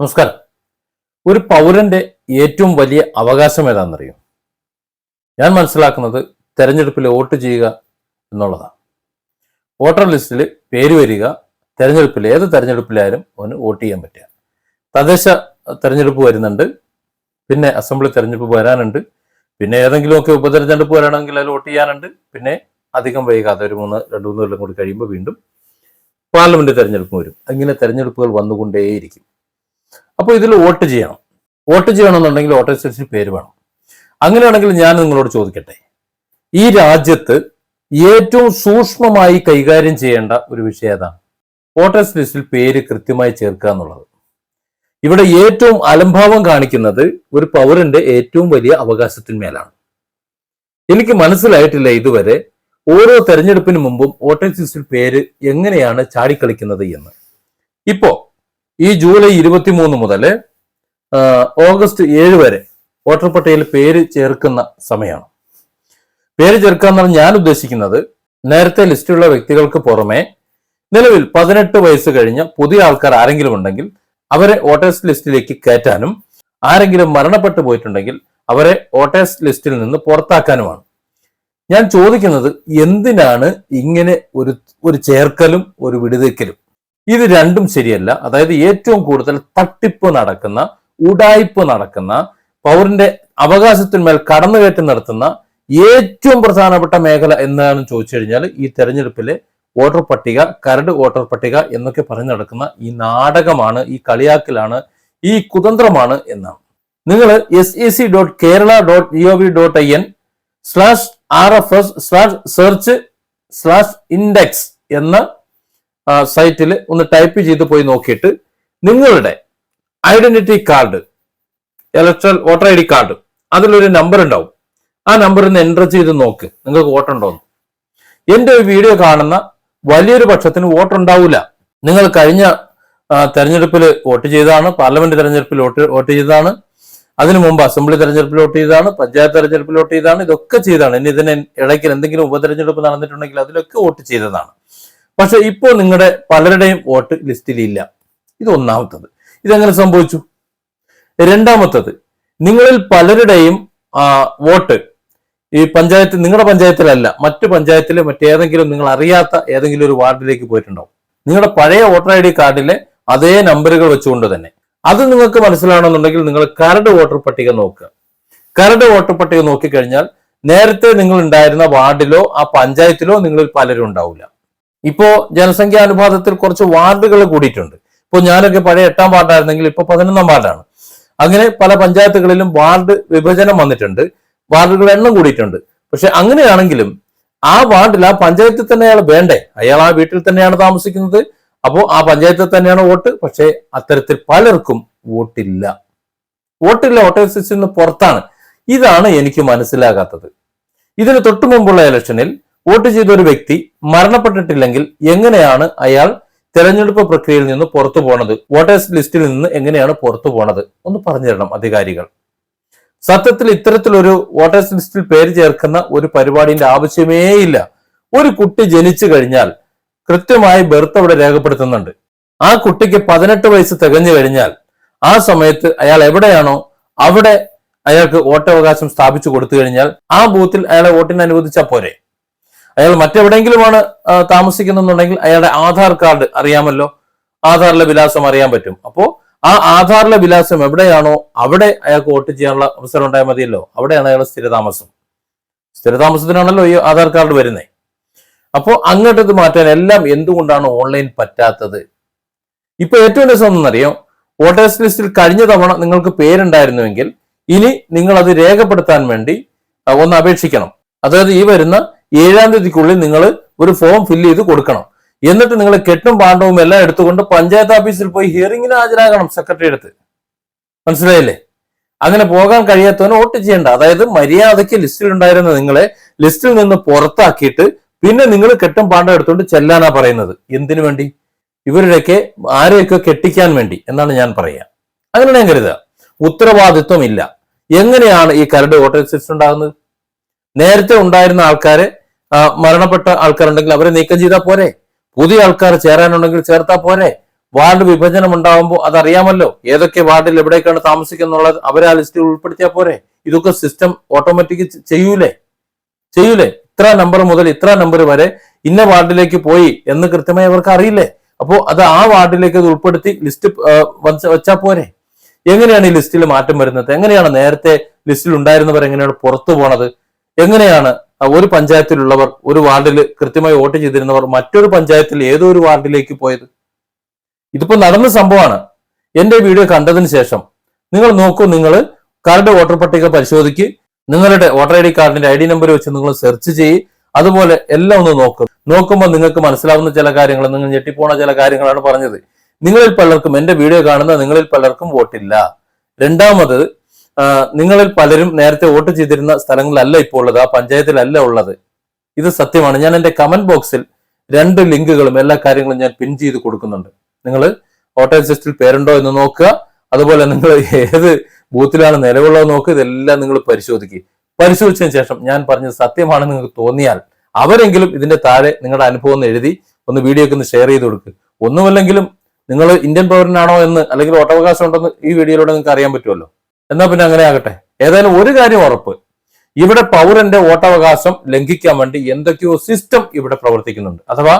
നമസ്കാരം. ഒരു പൗരന്റെ ഏറ്റവും വലിയ അവകാശം ഏതാണെന്നറിയോ? ഞാൻ മനസ്സിലാക്കുന്നത് തെരഞ്ഞെടുപ്പിൽ വോട്ട് ചെയ്യുക എന്നുള്ളതാണ്. വോട്ടർ ലിസ്റ്റിൽ പേര് വരിക തെരഞ്ഞെടുപ്പിൽ ഏത് തെരഞ്ഞെടുപ്പിലായാലും അവന് വോട്ട് ചെയ്യാൻ പറ്റുക. തദ്ദേശ തെരഞ്ഞെടുപ്പ് വരുന്നുണ്ട് പിന്നെ അസംബ്ലി തെരഞ്ഞെടുപ്പ് വരാനുണ്ട് പിന്നെ ഏതെങ്കിലുമൊക്കെ ഉപതെരഞ്ഞെടുപ്പ് വരാണെങ്കിൽ അതിൽ വോട്ട് ചെയ്യാനുണ്ട് പിന്നെ അധികം വൈകാതെ ഒരു മൂന്ന് രണ്ട് മൂന്ന് കൊല്ലം കൂടി കഴിയുമ്പോൾ വീണ്ടും പാർലമെന്റ് തെരഞ്ഞെടുപ്പ് വരും. അങ്ങനെ തെരഞ്ഞെടുപ്പുകൾ വന്നുകൊണ്ടേയിരിക്കും. അപ്പോൾ ഇതിൽ വോട്ട് ചെയ്യണം. വോട്ട് ചെയ്യണമെന്നുണ്ടെങ്കിൽ വോട്ടർ ലിസ്റ്റിൽ പേര് വേണം. അങ്ങനെയാണെങ്കിൽ ഞാൻ നിങ്ങളോട് ചോദിക്കട്ടെ. ഈ രാജ്യത്ത് ഏറ്റവും സൂക്ഷ്മമായി കൈകാര്യം ചെയ്യേണ്ട ഒരു വിഷയം ഏതാണ്? വോട്ടേഴ്സ് ലിസ്റ്റിൽ പേര് കൃത്യമായി ചേർക്കുക എന്നുള്ളത്. ഇവിടെ ഏറ്റവും അലംഭാവം കാണിക്കുന്നത് ഒരു പൗരന്റെ ഏറ്റവും വലിയ അവകാശത്തിന്മേലാണ് എനിക്ക് മനസ്സിലായിട്ടില്ല ഇതുവരെ ഓരോ തെരഞ്ഞെടുപ്പിന് മുമ്പും വോട്ടേഴ്സ് ലിസ്റ്റിൽ പേര് എങ്ങനെയാണ് ചാടിക്കളിക്കുന്നത് എന്ന്. ഇപ്പോ ഈ ജൂലൈ ഇരുപത്തിമൂന്ന് മുതൽ ഓഗസ്റ്റ് ഏഴ് വരെ വോട്ടർ പട്ടികയിൽ പേര് ചേർക്കുന്ന സമയമാണ്. പേര് ചേർക്കുക എന്നാണ് ഞാൻ ഉദ്ദേശിക്കുന്നത്. നേരത്തെ ലിസ്റ്റിലുള്ള വ്യക്തികൾക്ക് പുറമെ നിലവിൽ പതിനെട്ട് വയസ്സ് കഴിഞ്ഞ പുതിയ ആൾക്കാർ ആരെങ്കിലും ഉണ്ടെങ്കിൽ അവരെ വോട്ടേഴ്സ് ലിസ്റ്റിലേക്ക് കയറ്റാനും ആരെങ്കിലും മരണപ്പെട്ടു പോയിട്ടുണ്ടെങ്കിൽ അവരെ വോട്ടേഴ്സ് ലിസ്റ്റിൽ നിന്ന് പുറത്താക്കാനുമാണ്. ഞാൻ ചോദിക്കുന്നത് എന്തിനാണ് ഇങ്ങനെ ഒരു ഒരു ചേർക്കലും ഒരു വിടുതയ്ക്കലും? ഇത് രണ്ടും ശരിയല്ല. അതായത് ഏറ്റവും കൂടുതൽ തട്ടിപ്പ് നടക്കുന്ന ഉടായ്പ് നടക്കുന്ന പൗരന്റെ അവകാശത്തിന്മേൽ കടന്നുകയറ്റം നടത്തുന്ന ഏറ്റവും പ്രധാനപ്പെട്ട മേഖല എന്താണെന്ന് ചോദിച്ചു കഴിഞ്ഞാൽ ഈ തെരഞ്ഞെടുപ്പിലെ വോട്ടർ പട്ടിക കരട് വോട്ടർ പട്ടിക എന്നൊക്കെ പറഞ്ഞു നടക്കുന്ന ഈ നാടകമാണ് ഈ കളിയാക്കലാണ് ഈ കുതന്ത്രമാണ് എന്നാണ്. നിങ്ങൾ S E C dot Kerala dot G O V dot I N slash R F S slash search slash index എന്ന സൈറ്റിൽ ഒന്ന് ടൈപ്പ് ചെയ്ത് പോയി നോക്കിയിട്ട് നിങ്ങളുടെ identity card electoral voter I D card അതിലൊരു നമ്പർ ഉണ്ടാവും. ആ നമ്പർ ഒന്ന് എന്റർ ചെയ്ത് നോക്ക്. നിങ്ങൾക്ക് വോട്ടുണ്ടോന്ന് എന്റെ ഒരു വീഡിയോ കാണുന്ന വലിയൊരു പക്ഷത്തിന് വോട്ട് ഉണ്ടാവില്ല നിങ്ങൾ കഴിഞ്ഞ തെരഞ്ഞെടുപ്പിൽ വോട്ട് ചെയ്തതാണ് പാർലമെന്റ് തെരഞ്ഞെടുപ്പിൽ വോട്ട് വോട്ട് ചെയ്തതാണ്. അതിനു മുമ്പ് അസംബ്ലി തെരഞ്ഞെടുപ്പിൽ വോട്ട് ചെയ്തതാണ് പഞ്ചായത്ത് തെരഞ്ഞെടുപ്പിൽ വോട്ട് ചെയ്തതാണ് ഇതൊക്കെ ചെയ്താണ് ഇനി ഇതിന് ഇടയ്ക്ക് എന്തെങ്കിലും ഉപതെരഞ്ഞെടുപ്പ് നടന്നിട്ടുണ്ടെങ്കിൽ അതിലൊക്കെ വോട്ട് ചെയ്തതാണ്. പക്ഷെ ഇപ്പോൾ നിങ്ങളുടെ പലരുടെയും വോട്ട് ലിസ്റ്റിലില്ല. ഇത് ഒന്നാമത്തത്. ഇതെങ്ങനെ സംഭവിച്ചു? രണ്ടാമത്തത് നിങ്ങളിൽ പലരുടെയും വോട്ട് ഈ പഞ്ചായത്ത് നിങ്ങളുടെ പഞ്ചായത്തിലല്ല മറ്റു പഞ്ചായത്തിലെ മറ്റേതെങ്കിലും നിങ്ങൾ അറിയാത്ത ഏതെങ്കിലും ഒരു വാർഡിലേക്ക് പോയിട്ടുണ്ടാവും. നിങ്ങളുടെ പഴയ വോട്ടർ ഐ ഡി കാർഡിലെ അതേ നമ്പറുകൾ വെച്ചുകൊണ്ട് തന്നെ. അത് നിങ്ങൾക്ക് മനസ്സിലാണെന്നുണ്ടെങ്കിൽ നിങ്ങൾ കരട് വോട്ടർ പട്ടിക നോക്കുക. കരട് വോട്ടർ പട്ടിക നോക്കിക്കഴിഞ്ഞാൽ നേരത്തെ നിങ്ങൾ ഉണ്ടായിരുന്ന വാർഡിലോ ആ പഞ്ചായത്തിലോ നിങ്ങളിൽ പലരും ഉണ്ടാവില്ല. ഇപ്പോ ജനസംഖ്യാ അനുപാതത്തിൽ കുറച്ച് വാർഡുകൾ കൂടിയിട്ടുണ്ട്. ഇപ്പോൾ ഞാനൊക്കെ പഴയ എട്ടാം വാർഡായിരുന്നെങ്കിൽ ഇപ്പൊ പതിനൊന്നാം വാർഡാണ്. അങ്ങനെ പല പഞ്ചായത്തുകളിലും വാർഡ് വിഭജനം വന്നിട്ടുണ്ട്. വാർഡുകളുടെ എണ്ണം കൂടിയിട്ടുണ്ട്. പക്ഷെ അങ്ങനെയാണെങ്കിലും ആ വാർഡിൽ ആ പഞ്ചായത്തിൽ തന്നെ അയാൾ വേണ്ടേ? അയാൾ ആ വീട്ടിൽ തന്നെയാണ് താമസിക്കുന്നത്. അപ്പോൾ ആ പഞ്ചായത്തിൽ തന്നെയാണ് വോട്ട്. പക്ഷേ അത്തരത്തിൽ പലർക്കും വോട്ടില്ല. വോട്ടില്ല വോട്ടേഴ്സ് നിന്ന് പുറത്താണ്. ഇതാണ് എനിക്ക് മനസ്സിലാകാത്തത്. ഇതിന് തൊട്ടു മുമ്പുള്ള ഇലക്ഷനിൽ വോട്ട് ചെയ്ത ഒരു വ്യക്തി മരണപ്പെട്ടിട്ടില്ലെങ്കിൽ എങ്ങനെയാണ് അയാൾ തെരഞ്ഞെടുപ്പ് പ്രക്രിയയിൽ നിന്ന് പുറത്തു പോണത്? വോട്ടേഴ്സ് ലിസ്റ്റിൽ നിന്ന് എങ്ങനെയാണ് പുറത്തു പോണത്? ഒന്ന് പറഞ്ഞു തരണം അധികാരികൾ. സത്യത്തിൽ ഇത്തരത്തിലൊരു വോട്ടേഴ്സ് ലിസ്റ്റിൽ പേര് ചേർക്കുന്ന ഒരു പരിപാടിന്റെ ആവശ്യമേ ഇല്ല. ഒരു കുട്ടി ജനിച്ചു കഴിഞ്ഞാൽ കൃത്യമായി ബർത്ത് അവിടെ രേഖപ്പെടുത്തുന്നുണ്ട്. ആ കുട്ടിക്ക് പതിനെട്ട് വയസ്സ് തികഞ്ഞു കഴിഞ്ഞാൽ ആ സമയത്ത് അയാൾ എവിടെയാണോ അവിടെ അയാൾക്ക് വോട്ടവകാശം സ്ഥാപിച്ചു കൊടുത്തു കഴിഞ്ഞാൽ ആ ബൂത്തിൽ അയാളെ വോട്ടിന് അനുവദിച്ചാൽ പോരെ? അയാൾ മറ്റെവിടെയെങ്കിലുമാണ് താമസിക്കുന്നുണ്ടെങ്കിൽ അയാളുടെ ആധാർ കാർഡ് അറിയാമല്ലോ. ആധാറിലെ വിലാസം അറിയാൻ പറ്റും. അപ്പോ ആ ആധാറിലെ വിലാസം എവിടെയാണോ അവിടെ അയാൾക്ക് വോട്ട് ചെയ്യാനുള്ള അവസരം ഉണ്ടായാൽ മതിയല്ലോ. അവിടെയാണ് അയാളുടെ സ്ഥിരതാമസം. സ്ഥിരതാമസത്തിനാണല്ലോ ഈ ആധാർ കാർഡ് വരുന്നത് അപ്പോൾ അങ്ങോട്ടത് മാറ്റാൻ എല്ലാം എന്തുകൊണ്ടാണ് ഓൺലൈൻ പറ്റാത്തത്? ഇപ്പൊ ഏറ്റവും രസം എന്നറിയോ വോട്ടേഴ്സ് ലിസ്റ്റിൽ കഴിഞ്ഞ തവണ നിങ്ങൾക്ക് പേരുണ്ടായിരുന്നുവെങ്കിൽ ഇനി നിങ്ങൾ അത് രേഖപ്പെടുത്താൻ വേണ്ടി ഒന്ന് അപേക്ഷിക്കണം. അതായത് ഈ വരുന്ന ഏഴാം തീയതിക്കുള്ളിൽ നിങ്ങൾ ഒരു ഫോം ഫില്ല് ചെയ്ത് കൊടുക്കണം. എന്നിട്ട് നിങ്ങൾ കെട്ടും പാണ്ഡവും എല്ലാം എടുത്തുകൊണ്ട് പഞ്ചായത്ത് ഓഫീസിൽ പോയി ഹിയറിംഗിന് ഹാജരാകണം സെക്രട്ടറി അടുത്ത്. മനസ്സിലായില്ലേ? അങ്ങനെ പോകാൻ കഴിയാത്തവന് വോട്ട് ചെയ്യേണ്ട. അതായത് മര്യാദയ്ക്ക് ലിസ്റ്റിൽ ഉണ്ടായിരുന്ന നിങ്ങളെ ലിസ്റ്റിൽ നിന്ന് പുറത്താക്കിയിട്ട് പിന്നെ നിങ്ങൾ കെട്ടും പാണ്ഡം എടുത്തുകൊണ്ട് ചെല്ലാനാ പറയുന്നത്. എന്തിനു വേണ്ടി? ഇവരുടെയൊക്കെ ആരെയൊക്കെ കെട്ടിക്കാൻ വേണ്ടി എന്നാണ് ഞാൻ പറയുക. അങ്ങനെ ഞാൻ കരുതുക. ഉത്തരവാദിത്വം ഇല്ല. എങ്ങനെയാണ് ഈ കരട് വോട്ടേഴ്സ് ലിസ്റ്റ് ഉണ്ടാകുന്നത്? നേരത്തെ ഉണ്ടായിരുന്ന ആൾക്കാരെ മരണപ്പെട്ട ആൾക്കാരുണ്ടെങ്കിൽ അവരെ നീക്കം ചെയ്താൽ പോരെ. പുതിയ ആൾക്കാർ ചേരാനുണ്ടെങ്കിൽ ചേർത്താൽ പോരെ. വാർഡ് വിഭജനം ഉണ്ടാവുമ്പോൾ അതറിയാമല്ലോ. ഏതൊക്കെ വാർഡിൽ എവിടേക്കാണ് താമസിക്കുന്നുള്ളത് അവരെ ആ ലിസ്റ്റിൽ ഉൾപ്പെടുത്തിയാൽ പോരെ. ഇതൊക്കെ സിസ്റ്റം ഓട്ടോമാറ്റിക് ചെയ്യൂലേ? ചെയ്യൂലേ? ഇത്ര നമ്പർ മുതൽ ഇത്ര നമ്പർ വരെ ഇന്ന വാർഡിലേക്ക് പോയി എന്ന് കൃത്യമായി അവർക്ക് അറിയില്ലേ? അപ്പോ അത് ആ വാർഡിലേക്ക് അത് ഉൾപ്പെടുത്തി ലിസ്റ്റ് വെച്ചാൽ പോരെ. എങ്ങനെയാണ് ഈ ലിസ്റ്റിൽ മാറ്റം വരുന്നത്? എങ്ങനെയാണ് നേരത്തെ ലിസ്റ്റിൽ ഉണ്ടായിരുന്നവർ എങ്ങനെയാണ് പുറത്തു പോണത്? എങ്ങനെയാണ് ഒരു പഞ്ചായത്തിലുള്ളവർ ഒരു വാർഡിൽ കൃത്യമായി വോട്ട് ചെയ്തിരുന്നവർ മറ്റൊരു പഞ്ചായത്തിൽ ഏതോ ഒരു വാർഡിലേക്ക് പോയത്. ഇതിപ്പോ നടന്ന സംഭവമാണ്. എന്റെ വീഡിയോ കണ്ടതിന് ശേഷം നിങ്ങൾ നോക്കൂ നിങ്ങൾ കാർഡ് വോട്ടർ പട്ടിക പരിശോധിക്ക്. നിങ്ങളുടെ വോട്ടർ ഐ ഡി കാർഡിന്റെ ഐ ഡി നമ്പർ വെച്ച് നിങ്ങൾ സെർച്ച് ചെയ്യ്. അതുപോലെ എല്ലാം ഒന്ന് നോക്കും. നോക്കുമ്പോൾ നിങ്ങൾക്ക് മനസ്സിലാവുന്ന ചില കാര്യങ്ങൾ നിങ്ങൾ ഞെട്ടിപ്പോണ ചില കാര്യങ്ങളാണ് പറഞ്ഞത്. നിങ്ങളിൽ പലർക്കും എന്റെ വീഡിയോ കാണുന്ന നിങ്ങളിൽ പലർക്കും വോട്ടില്ല. രണ്ടാമത് നിങ്ങളിൽ പലരും നേരത്തെ വോട്ട് ചെയ്തിരുന്ന സ്ഥലങ്ങളല്ല ഇപ്പോൾ ഉള്ളത് ആ പഞ്ചായത്തിലല്ല ഉള്ളത്. ഇത് സത്യമാണ്. ഞാൻ എന്റെ കമന്റ് ബോക്സിൽ രണ്ട് ലിങ്കുകളും എല്ലാ കാര്യങ്ങളും ഞാൻ പിൻ ചെയ്ത് കൊടുക്കുന്നുണ്ട്. നിങ്ങൾ വോട്ടേഴ്സ് ലിസ്റ്റിൽ പേരുണ്ടോ എന്ന് നോക്കുക. അതുപോലെ നിങ്ങൾ ഏത് ബൂത്തിലാണ് നിലവുള്ളത് നോക്കുക. ഇതെല്ലാം നിങ്ങൾ പരിശോധിക്കുക പരിശോധിച്ചതിന് ശേഷം ഞാൻ പറഞ്ഞത് സത്യമാണെന്ന് നിങ്ങൾക്ക് തോന്നിയാൽ അവരെങ്കിലും ഇതിന്റെ താഴെ നിങ്ങളുടെ അനുഭവം ഒന്ന് എഴുതി ഒന്ന് വീഡിയോ ഒക്കെ ഒന്ന് ഷെയർ ചെയ്ത് കൊടുക്കുക ഒന്നുമല്ലെങ്കിലും നിങ്ങൾ ഇന്ത്യൻ പൗരനാണോ എന്ന് അല്ലെങ്കിൽ വോട്ടവകാശം ഉണ്ടെന്ന് ഈ വീഡിയോയിലൂടെ നിങ്ങൾക്ക് അറിയാൻ പറ്റുമല്ലോ. എന്നാ പിന്നെ അങ്ങനെ ആകട്ടെ. ഏതായാലും ഒരു കാര്യം ഉറപ്പ്. ഇവിടെ പൗരന്റെ വോട്ടവകാശം ലംഘിക്കാൻ വേണ്ടി എന്തൊക്കെയോ സിസ്റ്റം ഇവിടെ പ്രവർത്തിക്കുന്നുണ്ട്. അഥവാ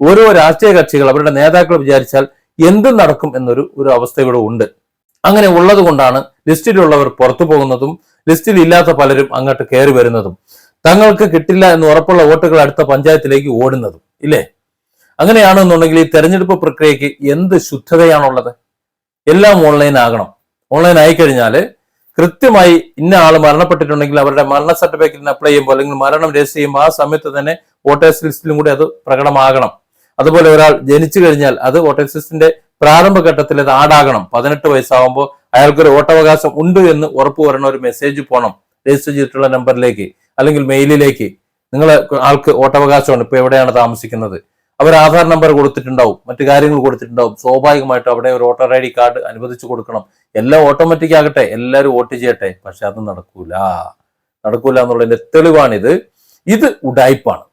ഓരോ രാഷ്ട്രീയ കക്ഷികൾ അവരുടെ നേതാക്കൾ വിചാരിച്ചാൽ എന്തും നടക്കും എന്നൊരു ഒരു അവസ്ഥ ഇവിടെ ഉണ്ട്. അങ്ങനെ ഉള്ളത് കൊണ്ടാണ് ലിസ്റ്റിലുള്ളവർ പുറത്തു പോകുന്നതും ലിസ്റ്റിൽ ഇല്ലാത്ത പലരും അങ്ങോട്ട് കയറി വരുന്നതും തങ്ങൾക്ക് കിട്ടില്ല എന്ന് ഉറപ്പുള്ള വോട്ടുകൾ അടുത്ത പഞ്ചായത്തിലേക്ക് ഓടുന്നതും ഇല്ലേ? അങ്ങനെയാണെന്നുണ്ടെങ്കിൽ ഈ തെരഞ്ഞെടുപ്പ് പ്രക്രിയക്ക് എന്ത് ശുദ്ധതയാണുള്ളത്? എല്ലാം ഓൺലൈൻ ആകണം. ഓൺലൈൻ ആയി കഴിഞ്ഞാൽ കൃത്യമായി ഇന്ന ആൾ മരണപ്പെട്ടിട്ടുണ്ടെങ്കിൽ അവരുടെ മരണ സർട്ടിഫിക്കറ്റിന് അപ്ലൈ ചെയ്യുമ്പോൾ അല്ലെങ്കിൽ മരണം രജിസ്റ്റർ ചെയ്യുമ്പോൾ ആ സമയത്ത് തന്നെ വോട്ടേഴ്സ് ലിസ്റ്റിലും കൂടി അത് പ്രകടമാകണം. അതുപോലെ ഒരാൾ ജനിച്ചു കഴിഞ്ഞാൽ അത് വോട്ടേഴ്സ് ലിസ്റ്റിന്റെ പ്രാരംഭ ഘട്ടത്തിൽ അത് ആടാകണം പതിനെട്ട് വയസ്സാകുമ്പോൾ അയാൾക്കൊരു വോട്ടവകാശം ഉണ്ട് എന്ന് ഉറപ്പ് വരണ ഒരു മെസ്സേജ് പോകണം രജിസ്റ്റർ ചെയ്തിട്ടുള്ള നമ്പറിലേക്ക് അല്ലെങ്കിൽ മെയിലിലേക്ക് നിങ്ങൾ ആൾക്ക് വോട്ടവകാശമാണ്. ഇപ്പൊ എവിടെയാണ് താമസിക്കുന്നത്? അവർ ആധാർ നമ്പർ കൊടുത്തിട്ടുണ്ടാവും മറ്റു കാര്യങ്ങൾ കൊടുത്തിട്ടുണ്ടാവും. സ്വാഭാവികമായിട്ടും അവിടെ ഒരു വോട്ടർ ഐ ഡി കാർഡ് അനുവദിച്ചു കൊടുക്കണം. എല്ലാം ഓട്ടോമാറ്റിക് ആകട്ടെ എല്ലാവരും വോട്ട് ചെയ്യട്ടെ. പക്ഷെ അത് നടക്കൂല. നടക്കൂല എന്നുള്ളതിന്റെ തെളിവാണിത്. ഇത് ഉഡായ്പാണ്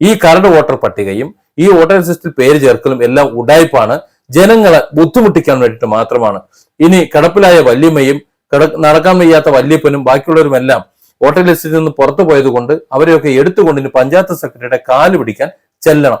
ഈ കരട് വോട്ടർ പട്ടികയും ഈ വോട്ടർ ലിസ്റ്റിൽ പേര് ചേർക്കലും എല്ലാം ഉഡായ്പാണ് ജനങ്ങളെ ബുദ്ധിമുട്ടിക്കാൻ വേണ്ടിയിട്ട് മാത്രമാണ്. ഇനി കിടപ്പിലായ വല്യമ്മയും നടക്കാൻ വയ്യാത്ത വല്യപ്പനും ബാക്കിയുള്ളവരുമെല്ലാം വോട്ടർ ലിസ്റ്റിൽ നിന്ന് പുറത്തു പോയത് കൊണ്ട് അവരെയൊക്കെ എടുത്തുകൊണ്ട് ഇനി പഞ്ചായത്ത് സെക്രട്ടറിയുടെ കാൽ പിടിക്കാൻ ചെല്ലണം.